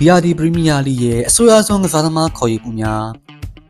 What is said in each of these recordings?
ဒီယာဒီပရီးမီးယားလိရဲ့အဆိုအဆုံးကစားသမားခေါ်ယူမှုများ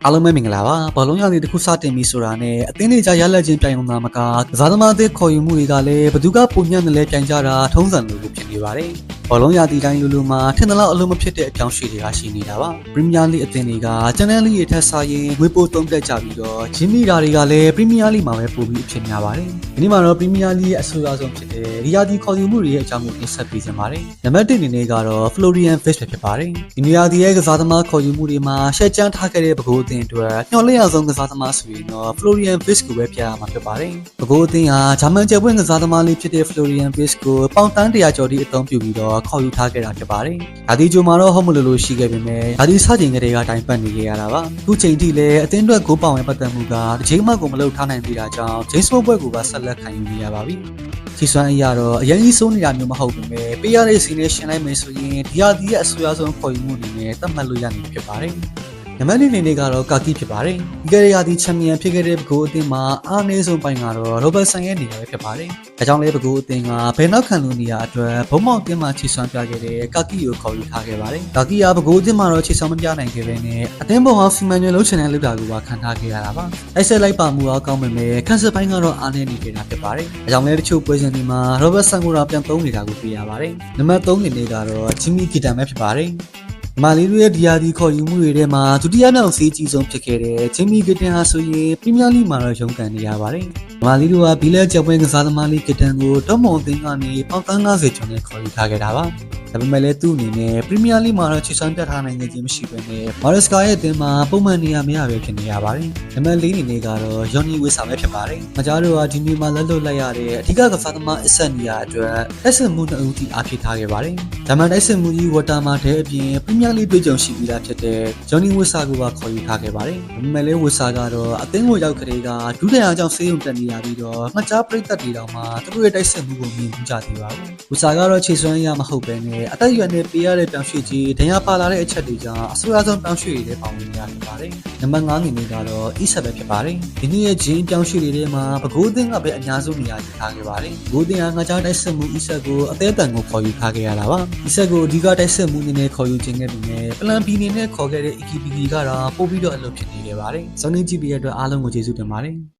အားလုံးပဲမင်္ဂလာပါဘောလုံးရည်တစ်ခုစတင်ပြီဆိုတာနဲ့အသင်းတွေကြားရလက်ချင်းပြိုင်အောင်သာမကကစားသမားအသင်းခေါ်ယူမှုတွေကလည်းဘယ်သူကပုံညံ့တယ်လဲပြိုင်ကြတာထုံးစံလိုလိုဖြစ်နေပါတယ် ဘောလုံးရည်တိုင်းလိုလိုမှာထင်သလောက်အလုံးမဖြစ်တဲ့အကြောင်းရှိတွေကရှိနေတာပါပရီးမီးယားလိအသင်းတွေကချန်နယ်လိရဲ့ထက်စားရင်ငွေပိုသုံးတက်ကြပြီးတော့ဂျင်းမီတာတွေကလည်းပရီးမီးယားလိမှာပဲပိုပြီးအဖြစ်များပါတယ်ဒီနေ့မှာတော့ပရီးမီးယားလိရဲ့အဆိုအဆုံးဖြစ်တဲ့ရီယာဒီခေါ်ယူမှုတွေရဲ့အကြောင်းကိုတင်ဆက်ပေးခြင်းပါတယ်နံပါတ်1အနေနဲ့ကတော့ Florian Fish ပဲဖြစ်ပါတယ်ဒီနေရာဒီရဲ့ကစားသမားခေါ်ယူမှုတွေမှာရှက်ကြမ်းထားခဲ့တဲ့ပကိုးအသင်းအတွက်ညှော်လင့်ရဆုံးကစားသမားဆိုရင်တော့ Florian Fish ကိုပဲပြရမှာဖြစ်ပါတယ်ပကိုးအသင်းဟာဂျာမန်ကျယ်ပွင့်ကစားသမားလေးဖြစ်တဲ့ Florian Fish ကိုပေါင်တန်း100ကျော်ထိအသုံးပြုပြီးတော့ခေါ်ယူထားခဲ့တာဖြစ်ပါတယ်။ဒါဒီဂျိုမှာတော့ဟုတ်မလို့လို့ရှိခဲ့ပေမဲ့ဒါဒီစချိန်ကလေးကတိုင်ပတ်နေခဲ့ရတာပါ။အခုချိန်ထိလည်းအသင်းအတွက်ဂိုးပေါင်ရဲ့ပတ်သက်မှုကတစ်ချိန်မှကိုမလုပ်ထားနိုင်သေးတာကြောင့်ဂျိမ်းစ်ဘော့ဘွဲ့ကိုပါဆက်လက်ခံယူနေရပါပြီ။စီစွမ်းအရာတော့အရင်ကြီးစိုးနေတာမျိုးမဟုတ်ဘူးပဲပေးရတဲ့စီနဲ့ရှင်းလိုက်မယ်ဆိုရင်ဒီဟာဒီရဲ့အဆိုအဆုံးခေါ်ယူမှုအနေနဲ့သတ်မှတ်လို့ရနေပြီဖြစ်ပါတယ်။ နံပါတ်၄နေနေကတော့ကာကီဖြစ်ပါတယ်။ဒီကရရာဒီချန်ပီယံဖြစ်ခဲ့တဲ့ဘကိုးအသင်းမှာအားနည်းဆုံးပိုင်းကတော့ရောဘတ်ဆန်ရဲ့နေရာပဲဖြစ်ပါတယ်။ဒါကြောင့်လည်းဘကိုးအသင်းကဘယ်နောက်ခံလူနေရာအတွက်ဘုံမောက်တင်းမှာခြေစွမ်းပြခဲ့တဲ့ကာကီကိုခေါ်ယူထားခဲ့ပါတယ်။ကာကီကဘကိုးအသင်းမှာတော့ခြေစွမ်းမပြနိုင်ခဲ့ပဲနဲ့အသင်းဘုံဟောင်းစီမံညွှန်လုံးချန်တဲ့လူတာကိုပါခံထားခဲ့ရတာပါ။တိုက်ဆက်လိုက်ပါမှုအားကောင်းပေမဲ့ခန်းစစ်ပိုင်းကတော့အားနည်းနေခဲ့တာဖြစ်ပါတယ်။ဒါကြောင့်လည်းတချို့ပွဲစဉ်တွေမှာရောဘတ်ဆန်ကိုတော့ပြန်သုံးနေတာကိုတွေ့ရပါတယ်။နံပါတ်3နေနေကတော့ဂျီမီဂီတန်ပဲဖြစ်ပါတယ်။ မာလီတို့ရဲ့ဒီယာဒီခေါ်ယူမှုတွေထဲမှာဒုတိယမြောက်ဆေးကြီးဆုံးဖြစ်ခဲ့တဲ့ဂျင်မီဂစ်တန်ဟာဆိုရင်ပရီးမီးယားလိမှာတော့ရုန်းကန်နေရပါတယ်။မာလီတို့ကဘီလဲချက်ပွဲကစားသမားလေးဂစ်တန်ကိုတော့မွန်အသင်းကနေပေါင်တန်း90ကျော်နဲ့ခေါ်ယူထားခဲ့တာပါ။ ဒါပေမဲ့လည်းသူ့အနေနဲ့ပရီးမီးယားလိမှာတော့ချစ်ဆောင်ပြတ်ထားနိုင်ခြင်းမရှိဘဲနဲ့မာရက်စကာရဲ့အသင်းမှာပုံမှန်နေရာမရပဲဖြစ်နေရပါတယ်။နံပါတ်၄အနေနဲ့ကတော့ယော်နီဝစ်ဆာပဲဖြစ်ပါတယ်။မကြားတို့ကဒီနေ့မှာလက်လွတ်လိုက်ရတဲ့အဓိကကစားသမားအဆက်နေရအတွက်တိုက်စစ်မှုနှစ်ဦးထိအားဖြည့်ထားခဲ့ပါတယ်။ဒါမှတိုက်စစ်မှုကြီးဝါတာမာတဲ့အပြင်ပရီးမီးယားလိတွေ့ကြုံရှိပြီးသားဖြစ်တဲ့ဂျော်နီဝစ်ဆာကိုပါခေါ်ယူထားခဲ့ပါတယ်။ဒါပေမဲ့လည်းဝစ်ဆာကတော့အသင်းကိုရောက်ကြတဲ့ကဒုတိယကြောင့်ဆေးရုံတက်နေရပြီးတော့ငှက်ကြားပရိသတ်တွေတောင်မှသူတို့ရဲ့တိုက်စစ်မှုကိုမြင်ကြသေးပါဘူး။ဝစ်ဆာကတော့ခြေစွမ်းရမဟုတ်ပဲနဲ့အသက်အရွယ်နဲ့ပေးရတဲ့ပြောင်းရွှေ့ကြီးဒဏ်ရာပါလာတဲ့အချက်တွေကြောင့်အဆိုအဆုံးပြောင်းရွှေ့ရတဲ့ပေါင်းဝင်ရဖြစ်ပါတယ်။နံပါတ်5အနေနဲ့ကတော့အီဆက်ပဲဖြစ်ပါတယ်။ဒီနေ့ရဲ့ဂျင်းပြောင်းရွှေ့တွေထဲမှာပကိုးအသင်းကပဲအများဆုံးနေရာယူထားခဲ့ပါတယ်။ဘိုးအသင်းကငှက်ကြားတိုက်စစ်မှုအီဆက်ကိုအသေးအတန်ကိုခေါ်ယူထားခဲ့ရတာပါ။အီဆက်ကိုအဓိကတိုက်စစ်မှုအနေနဲ့ခေါ်ယူခြင်းခဲ့ပြီးမြဲပလန်ပီအနေနဲ့ခေါ်ခဲ့တဲ့ EKPD ကတော့ပို့ပြီးတော့အလုပ်ဖြစ်နေခဲ့ပါတယ်။ဇွန်နီ GB ရဲ့အတွက်အားလုံးကိုကျေးဇူးတင်ပါတယ်။